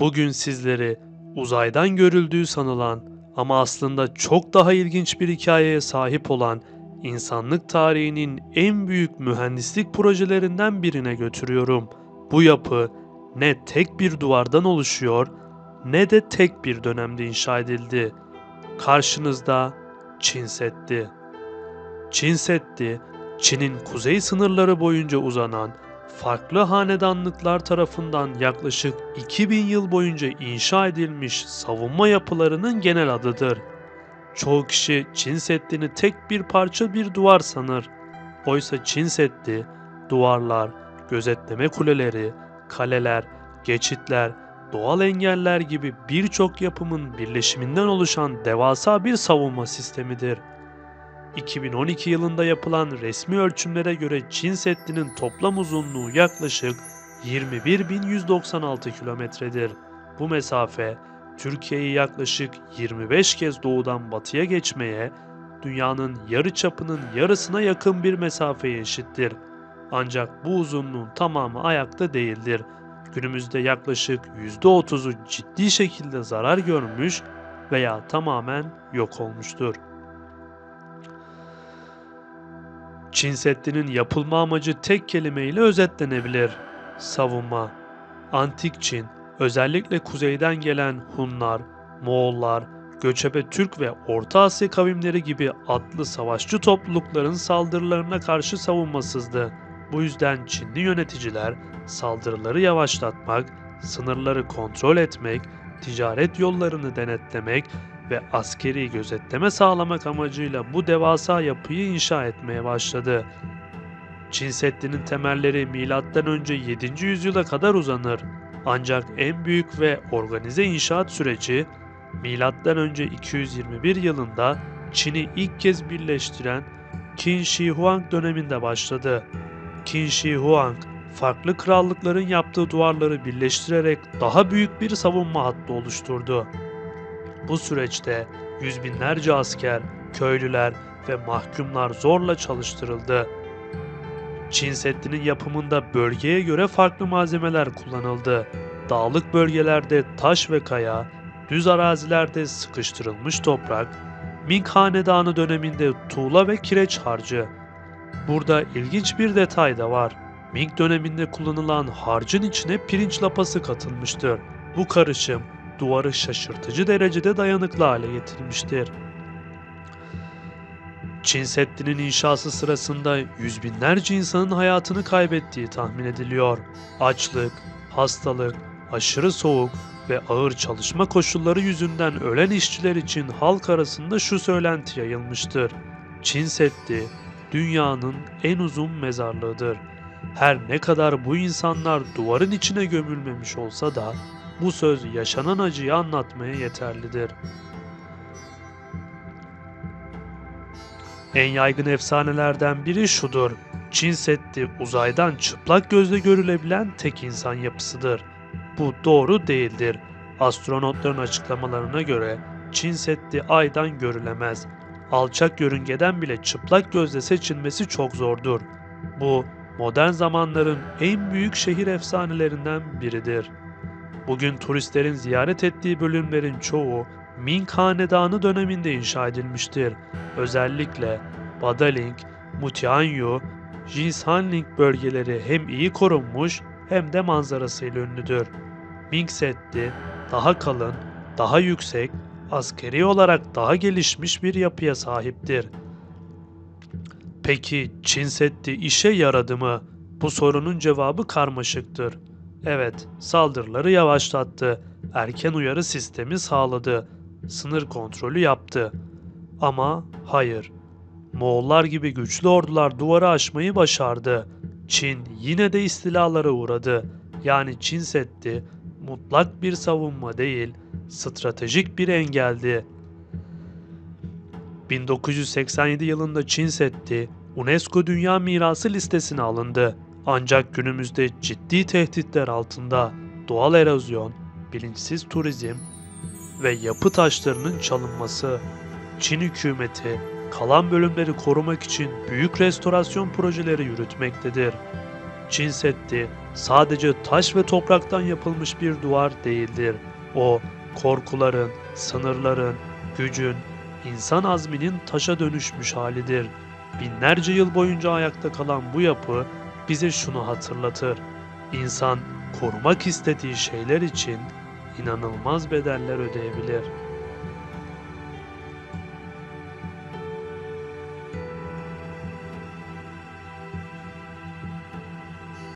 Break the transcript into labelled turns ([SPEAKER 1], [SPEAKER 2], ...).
[SPEAKER 1] Bugün sizleri uzaydan görüldüğü sanılan ama aslında çok daha ilginç bir hikayeye sahip olan insanlık tarihinin en büyük mühendislik projelerinden birine götürüyorum. Bu yapı ne tek bir duvardan oluşuyor ne de tek bir dönemde inşa edildi. Karşınızda Çin Seddi. Çin Seddi, Çin'in kuzey sınırları boyunca uzanan farklı hanedanlıklar tarafından yaklaşık 2000 yıl boyunca inşa edilmiş savunma yapılarının genel adıdır. Çoğu kişi Çin Seddi'ni tek bir parça bir duvar sanır. Oysa Çin Seddi, duvarlar, gözetleme kuleleri, kaleler, geçitler, doğal engeller gibi birçok yapımın birleşiminden oluşan devasa bir savunma sistemidir. 2012 yılında yapılan resmi ölçümlere göre Çin Seddi'nin toplam uzunluğu yaklaşık 21.196 kilometredir. Bu mesafe Türkiye'yi yaklaşık 25 kez doğudan batıya geçmeye, dünyanın yarı çapının yarısına yakın bir mesafeye eşittir. Ancak bu uzunluğun tamamı ayakta değildir. Günümüzde yaklaşık %30'u ciddi şekilde zarar görmüş veya tamamen yok olmuştur. Çin Seddi'nin yapılma amacı tek kelimeyle özetlenebilir. Savunma. Antik Çin, özellikle kuzeyden gelen Hunlar, Moğollar, göçebe Türk ve Orta Asya kavimleri gibi atlı savaşçı toplulukların saldırılarına karşı savunmasızdı. Bu yüzden Çinli yöneticiler saldırıları yavaşlatmak, sınırları kontrol etmek, ticaret yollarını denetlemek ve askeri gözetleme sağlamak amacıyla bu devasa yapıyı inşa etmeye başladı. Çin Seddi'nin temelleri M.Ö. 7. yüzyıla kadar uzanır. Ancak en büyük ve organize inşaat süreci M.Ö. 221 yılında Çin'i ilk kez birleştiren Qin Shi Huang döneminde başladı. Qin Shi Huang, farklı krallıkların yaptığı duvarları birleştirerek daha büyük bir savunma hattı oluşturdu. Bu süreçte yüz binlerce asker, köylüler ve mahkumlar zorla çalıştırıldı. Çin Seddi'nin yapımında bölgeye göre farklı malzemeler kullanıldı. Dağlık bölgelerde taş ve kaya, düz arazilerde sıkıştırılmış toprak, Ming Hanedanı döneminde tuğla ve kireç harcı. Burada ilginç bir detay da var. Ming döneminde kullanılan harcın içine pirinç lapası katılmıştır. Bu karışım duvarı şaşırtıcı derecede dayanıklı hale getirmiştir. Çin Seddi'nin inşası sırasında yüz binlerce insanın hayatını kaybettiği tahmin ediliyor. Açlık, hastalık, aşırı soğuk ve ağır çalışma koşulları yüzünden ölen işçiler için halk arasında şu söylenti yayılmıştır. Çin Seddi, dünyanın en uzun mezarlığıdır. Her ne kadar bu insanlar duvarın içine gömülmemiş olsa da bu söz yaşanan acıyı anlatmaya yeterlidir. En yaygın efsanelerden biri şudur. Çin Seddi uzaydan çıplak gözle görülebilen tek insan yapısıdır. Bu doğru değildir. Astronotların açıklamalarına göre Çin Seddi aydan görülemez. Alçak yörüngeden bile çıplak gözle seçilmesi çok zordur. Bu modern zamanların en büyük şehir efsanelerinden biridir. Bugün turistlerin ziyaret ettiği bölümlerin çoğu Ming Hanedanı döneminde inşa edilmiştir. Özellikle Badaling, Mutianyu, Jinsanling bölgeleri hem iyi korunmuş hem de manzarasıyla ünlüdür. Ming Seddi daha kalın, daha yüksek, askeri olarak daha gelişmiş bir yapıya sahiptir. Peki Çin Seddi işe yaradı mı? Bu sorunun cevabı karmaşıktır. Evet, saldırıları yavaşlattı, erken uyarı sistemi sağladı, sınır kontrolü yaptı. Ama hayır, Moğollar gibi güçlü ordular duvarı aşmayı başardı. Çin yine de istilalara uğradı. Yani Çin Seddi mutlak bir savunma değil, stratejik bir engeldi. 1987 yılında Çin Seddi UNESCO Dünya Mirası listesine alındı. Ancak günümüzde ciddi tehditler altında doğal erozyon, bilinçsiz turizm ve yapı taşlarının çalınması, Çin hükümeti kalan bölümleri korumak için büyük restorasyon projeleri yürütmektedir. Çin Seddi sadece taş ve topraktan yapılmış bir duvar değildir. O, korkuların, sınırların, gücün, insan azminin taşa dönüşmüş halidir. Binlerce yıl boyunca ayakta kalan bu yapı bize şunu hatırlatır. İnsan korumak istediği şeyler için inanılmaz bedeller ödeyebilir.''